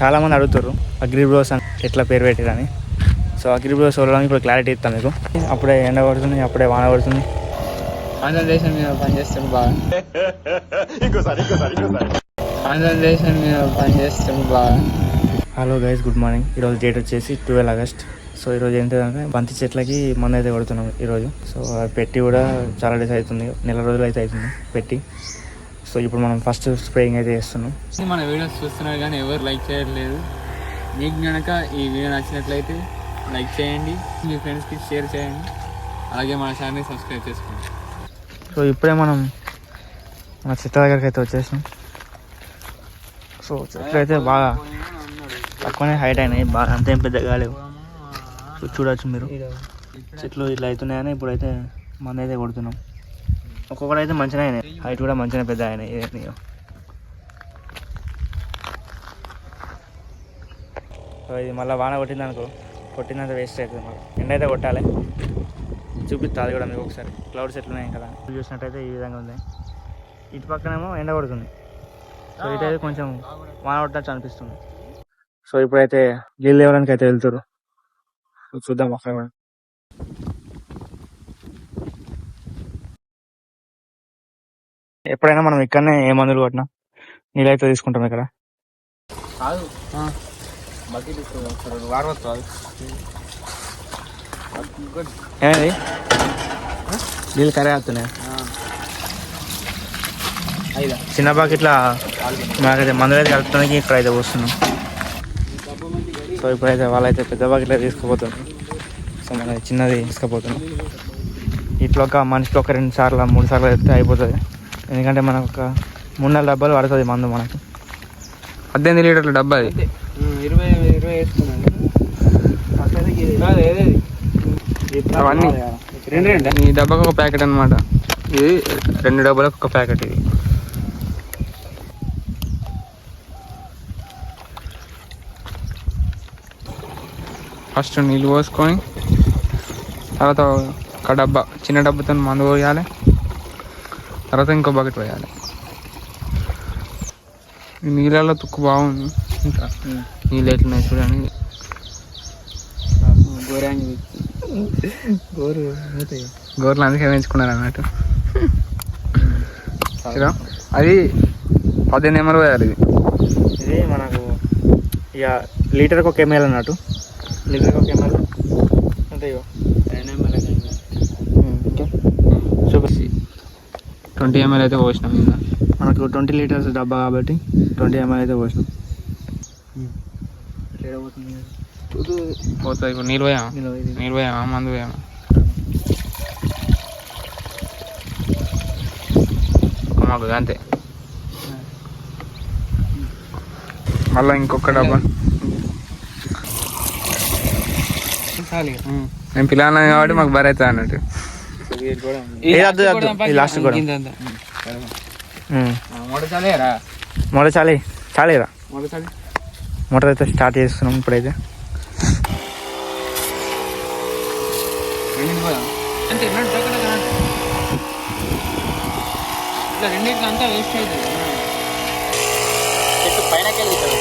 చాలామంది అడుగుతారు agri bros అని ఎట్లా పేరు పెట్టిరని సో అగ్రి బ్రోస్ వల్ల ఇప్పుడు క్లారిటీ ఇస్తాను మీకు. అప్పుడే ఎండ పడుతుంది అప్పుడే వాన పడుతుంది ఆంధ్రదేశం మీద పనిచేస్తాడు బాగా. ఆంధ్రదేశం మీద పనిచేస్తాడు బాగా. హలో గైస్ గుడ్ మార్నింగ్ ఈరోజు డేట్ వచ్చేసి ట్వెల్వ్ ఆగస్ట్ సో ఈరోజు ఏంటంటే బంతి చెట్లకి మందు అయితే కొడుతున్నాం ఈరోజు. సో అది పెట్టి కూడా చాలా డేస్ అవుతుంది నెల రోజులు అయితే అవుతుంది పెట్టి. సో ఇప్పుడు మనం ఫస్ట్ స్ప్రేయింగ్ అయితే చేస్తున్నాం. మన వీడియోస్ చూస్తున్నారు కానీ ఎవరు లైక్ చేయట్లేదు. మీకు కనుక ఈ వీడియో నచ్చినట్లయితే లైక్ చేయండి. మీ ఫ్రెండ్స్కి షేర్ చేయండి. అలాగే మన ఛానల్ని సబ్స్క్రైబ్ చేసుకోండి. సో ఇప్పుడే మనం మన చెట్ల దగ్గరికి అయితే వచ్చేసాం. సో చెట్లు అయితే బాగా తక్కువనే హైట్ అయినాయి. బాగా అంతేం పెద్దగా లేవు. సో చూడొచ్చు మీరు. చెట్లు ఇట్లా అవుతున్నాయని ఇప్పుడైతే మంది అయితే కొడుతున్నాం. ఒక్కొక్కటి అయితే మంచిగా అయినాయి. హైట్ కూడా మంచిగా పెద్ద ఇవన్నీ. సో ఇది మళ్ళీ వాన కొట్టింది అనుకో కొట్టినంత వేస్ట్ అవుతుంది మళ్ళీ. ఎండ అయితే కొట్టాలి. చూపిస్తా అది కూడా మీకు ఒకసారి. క్లౌడ్స్ ఎట్లున్నాయి కదా చూసినట్టయితే ఈ విధంగా ఉంది. ఇటు పక్కనేమో ఎండ కొడుతుంది. సో ఇటైతే కొంచెం వాన కొట్టినట్టు అనిపిస్తుంది. సో ఇప్పుడైతే నీళ్ళు ఇవ్వడానికి అయితే వెళ్తారు చూద్దాం అక్కడ కూడా. ఎప్పుడైనా మనం ఇక్కడనే ఏ మందులు కొట్టినా నీళ్ళు అయితే తీసుకుంటాం ఇక్కడ. కాదు. ఏమైంది? నీళ్ళు కరే అవుతున్నాయి చిన్న బాకెట్లా మాకైతే మందులు అయితే కలుపుతానికి ఇక్కడ అయితే పోస్తున్నాం. సో ఇప్పుడైతే వాళ్ళైతే పెద్ద బాకెట్లో తీసుకుపోతున్నారు. సో మన చిన్నది తీసుకుపోతున్నాం. ఇట్లా ఒక మనిషికి ఒక రెండు సార్లు మూడు సార్లు అయితే అయిపోతుంది. ఎందుకంటే మనకు ఒక మూడు నెలల డబ్బాలు పడుతుంది మందు మనకి. పద్దెనిమిది లీటర్ల డబ్బా అది. ఇరవై ఇరవై అవన్నీ. రెండు రెండు. ఈ డబ్బాకి ఒక ప్యాకెట్ అన్నమాట. ఇది రెండు డబ్బాలకు ఒక ప్యాకెట్ ఇది. ఫస్ట్ నీళ్ళు పోసుకొని తర్వాత ఒక డబ్బా చిన్న డబ్బాతో మందు పోయాలి. తర్వాత ఇంకో బకెట్ పోయాలి ఈ నీళ్ళల్లో తుక్కు బాగుంది. ఇంకా నీళ్ళు ఎట్లున్నాయి చూడండి గోరు గోర్లు అందుకే పెంచుకున్నారు అన్నట్టు? అది పదిహేను ఎంఎల్ పోయాలి ఇది. ఇది మనకు ఇక లీటర్కి ఒక ఎంఎల్ అన్నట్టు. లీటర్కి ఒక ఎంఎల్. అంటే ఇగో ఓకే చూపి ట్వంటీ ఎంఎల్ అయితే పోసినాం ఇంకా. మనకు ట్వంటీ లీటర్స్ డబ్బా కాబట్టి ట్వంటీ ఎంఎల్ అయితే పోసినాం. పోతుంది ఇప్పుడు. నీళ్ళు ఇది నీళ్ళు పోయామా మందు పోయామా మాకు అంతే. మళ్ళీ ఇంకొక డబ్బా. నేను పిల్లలు కాబట్టి మాకు బరి అవుతుంది అన్నట్టు ఇది అద్దు అద్దు ఇది లాస్ట్ కూడా మూడు చాలేరా మొదటి చాలే చాలేరా? మూడు చాలే మోటార్ అయితే స్టార్ట్ చేస్తున్నాం ఇప్పుడైతే.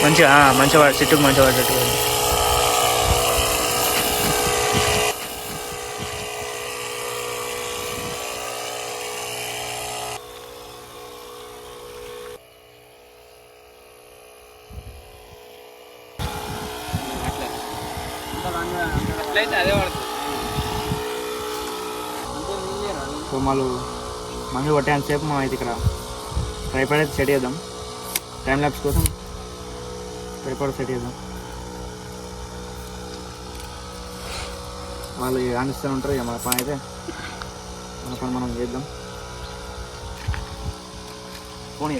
మంచిగా ఆ, మంచిగా చెట్టుకు మంచిగా పడ్డట్టు అట్లా అట్లయితే అదే పడుతుంది సో మళ్ళీ మందు కొట్టేంత సేపు మనం అయితే ఇక్కడ ట్రైపాడ్ అయితే సెట్ చేద్దాం. టైం ల్యాబ్స్ కోసం ట్రైపాడ్ సెట్ చేద్దాం. వాళ్ళు ఆనిస్తూ ఉంటారు ఇక మన పని అయితే. మన పని మనం చేద్దాం. పోనీ.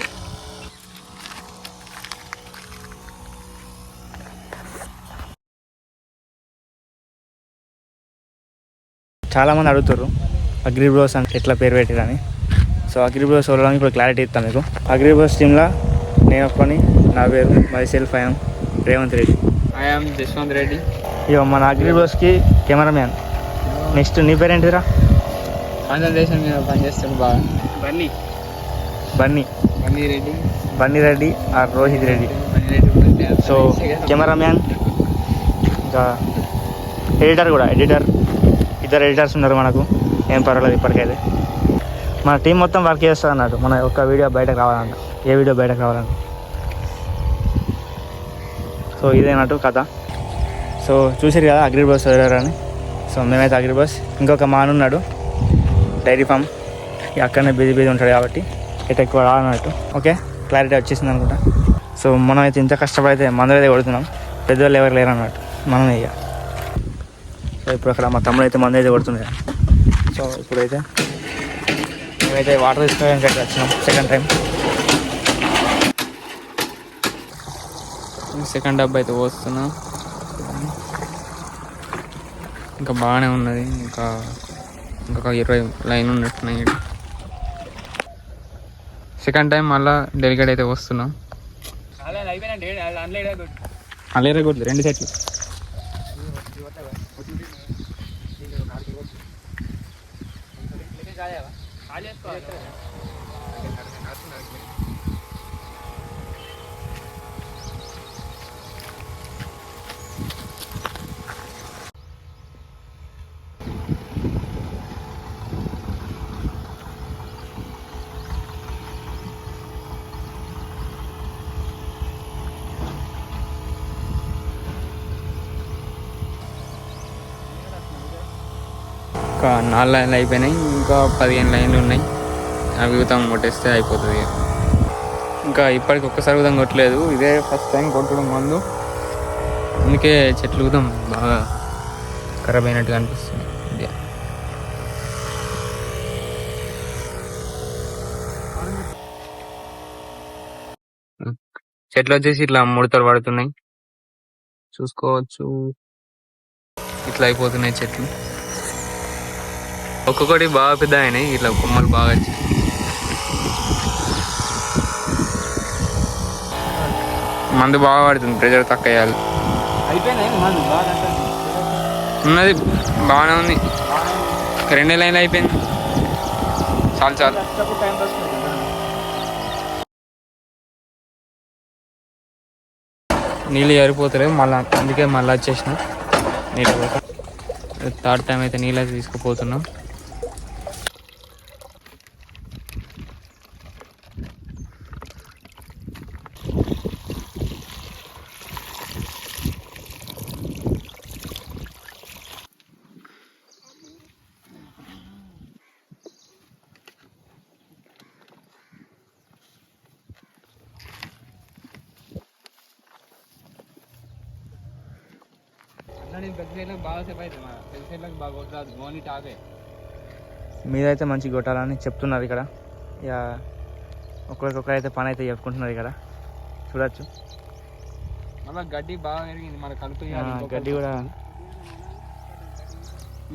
చాలామంది అడుగుతారు అగ్రి బ్రోస్ అని ఎట్లా పేరు పెట్టిరని. సో అగ్రి బ్రోస్ వల్ల ఇప్పుడు క్లారిటీ ఇస్తాను మీకు. అగ్రి బ్రోస్ టీంలో నేను ఒక్కని నా పేరు myself I am Revanth Reddy. I am Jaswanth Reddy ఇక మన అగ్రి బ్రోస్కి కెమెరామ్యాన్. నెక్స్ట్ నీ పేరేంటిరా ఆంధ్రదేశం మీద పనిచేస్తాడు బాగా. Bunny. Bunny. Bunny Reddy. Bunny Reddy R Rohit Reddy. Bunny Reddy so cameraman ఇంకా ఎడిటర్ కూడా ఎడిటర్. ఇద్దరు ఎడిటర్స్ ఉన్నారు మనకు. ఏం పర్వాలేదు ఇప్పటికైతే. మన టీం మొత్తం వర్క్ చేస్తుంది అన్నట్టు మన ఒక్క వీడియో బయటకు రావాలన్న ఏ వీడియో బయటకు రావాలన్న సో ఇదేనట్టు కథ. సో చూసారు కదా అగ్రి బస్ అని. సో మేమైతే అగ్రి బస్. ఇంకొక మాన్ ఉన్నాడు. Dairy farm. అక్కడనే బిజీ బిజీ ఉంటాడు కాబట్టి ఇటు ఎక్కువ రానట్టు. ఓకే? క్లారిటీ వచ్చేసింది అనుకుంటా. సో మనం అయితే ఇంత కష్టపడితే మందులు అయితే కొడుతున్నాం. పెద్దవాళ్ళు ఎవరు లేరు అన్నట్టు మనం ఇక. సో ఇప్పుడు అక్కడ మా తమ్ముడు అయితే మందు అయితే కొడుతుంది సో ఇప్పుడైతే మేమైతే వాటర్ తీసుకోవడానికి అయితే వచ్చినాం సెకండ్ టైం సెకండ్ డబ్బా అయితే పోస్తున్నా. ఇంకా బాగానే ఉన్నది. ఇంకా ఇంకొక ఇరవై లైన్ ఉన్నట్టున్నాయి. సెకండ్ టైం మళ్ళా డెలిగేట్ అయితే వస్తున్నాం అలేరే కొట్టు. రెండు సెట్లు కాలేవా కాలేసుకోవాలి ఒక నాలుగు లైన్లు అయిపోయినాయి ఇంకా పదిహేను లైన్లు ఉన్నాయి. అవి ఉతం కొట్టేస్తే అయిపోతుంది. ఇంకా ఇప్పటికి ఒక్కసారి ఉదం కొట్టలేదు. ఇదే ఫస్ట్ టైం కొట్టడం ముందు. అందుకే చెట్లు ఉదం బాగా ఖరాబ్ అయినట్టుగా అనిపిస్తుంది చెట్లు వచ్చేసి ఇట్లా ముడతలు పడుతున్నాయి. చూసుకోవచ్చు. ఇట్లా అయిపోతున్నాయి చెట్లు. ఒక్కొక్కటి బాగా పెద్ద అయినాయి ఇట్లా కొమ్మలు బాగా వచ్చాయి. మందు బాగా పడుతుంది ప్రెజర్ తక్కువ వేయాలి ఉన్నది బాగానే ఉంది. రెండే లైన్లు అయిపోయింది. చాలు చాలు. నీళ్ళు సరిపోతలేవు మళ్ళీ అందుకే మళ్ళీ వచ్చేసిన. నీళ్ళు థర్డ్ టైం అయితే నీళ్ళు అయితే తీసుకుపోతున్నాం బాగా బాగా కొట్టరాదు ఓన్లీ టాపే మీరైతే మంచిగా కొట్టాలని చెప్తున్నారు ఇక్కడ. ఇక ఒకరికొకరు అయితే పని అయితే చెప్పుకుంటున్నారు ఇక్కడ. చూడొచ్చు. మళ్ళీ గడ్డి బాగా పెరిగింది మన కలుపు గడ్డి కూడా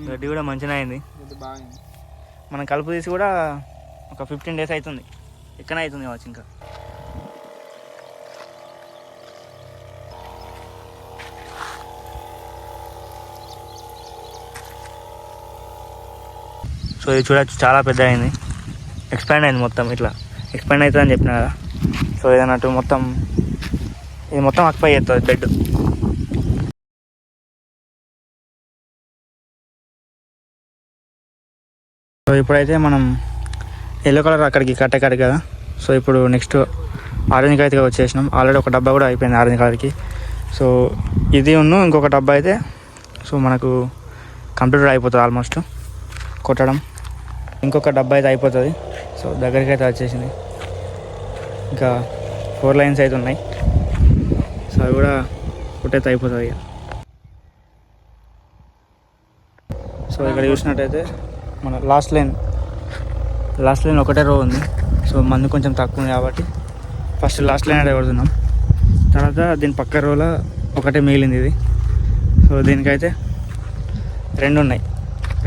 గడ్డి కూడా మంచిగా అయింది. గడ్డి బాగా అయింది. మనం కలుపు తీసి కూడా ఒక ఫిఫ్టీన్ డేస్ అవుతుంది ఎక్కడ అవుతుంది కావచ్చు ఇంకా. సో ఇది చూడచ్చు చాలా పెద్ద అయింది ఎక్స్పాండ్ అయింది మొత్తం ఇట్లా. ఎక్స్పాండ్ అవుతుందని చెప్పిన కదా. సో ఏదన్నట్టు మొత్తం ఇది మొత్తం అక్పై చేస్తుంది బెడ్ సో ఇప్పుడైతే మనం ఎల్లో కలర్ అక్కడికి కట్టే కాడికి కదా. సో ఇప్పుడు నెక్స్ట్ ఆరెంజ్ అయితే వచ్చేసినాం. ఆల్రెడీ ఒక డబ్బా కూడా అయిపోయింది ఆరెంజ్ కలర్కి సో ఇది ఉన్ను ఇంకొక డబ్బా అయితే సో మనకు కంప్యూటర్ అయిపోతుంది ఆల్మోస్ట్ కొట్టడం. ఇంకొక డబ్బా అయితే అయిపోతుంది. సో దగ్గరికి అయితే వచ్చేసింది. ఇంకా ఫోర్ లైన్స్ అయితే ఉన్నాయి. సో అవి కూడా కొట్టయితే అయిపోతుంది ఇక. సో ఇక్కడ చూసినట్టయితే మన లాస్ట్ లైన్. లాస్ట్ లైన్ ఒకటే రో ఉంది. సో మందు కొంచెం తక్కువ ఉంది కాబట్టి ఫస్ట్ లాస్ట్ లైన్ అయితే కొడుతున్నాం. తర్వాత దీని పక్క రోలో ఒకటే మిగిలింది ఇది. సో దీనికైతే రెండు ఉన్నాయి.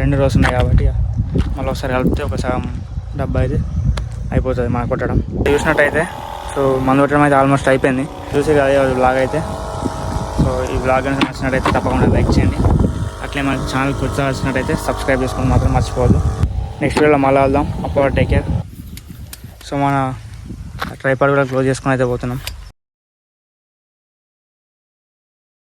రెండు రోజులు ఉన్నాయి కాబట్టి మళ్ళీ ఒకసారి కలిపితే ఒక సగం డబ్బా అయితే అయిపోతుంది మనం కొట్టడం. చూసినట్టయితే సో మందు కొట్టడం అయితే ఆల్మోస్ట్ అయిపోయింది. చూసి కాదు బ్లాగ్ అయితే. సో ఈ బ్లాగ్ కనుక నచ్చినట్టయితే తప్పకుండా లైక్ చేయండి. అట్లే మన ఛానల్ కొత్త వచ్చినట్టయితే సబ్స్క్రైబ్ చేసుకుని మాత్రం మర్చిపోవద్దు. నెక్స్ట్ వీడియోలో మళ్ళీ వెళ్దాం. అప్పుడు టేక్ కేర్ సో మన ట్రైపాడ్ కూడా క్లోజ్ చేసుకుని అయితే పోతున్నాం.